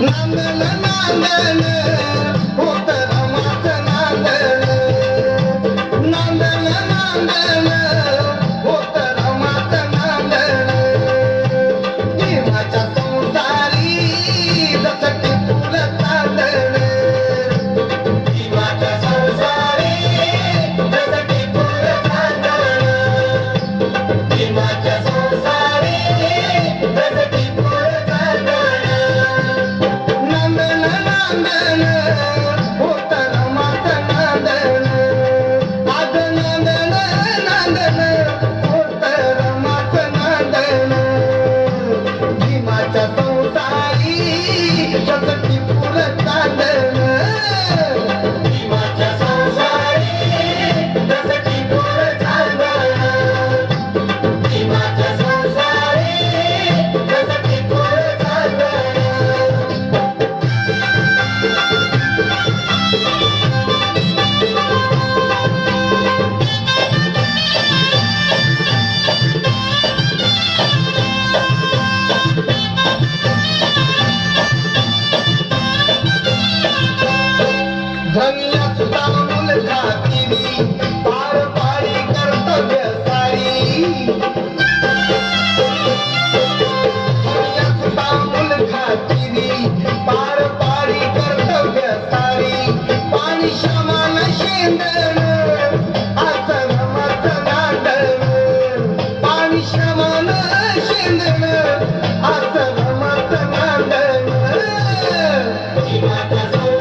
na na na na Mata, mata, mata, mata, mata, mata, mata,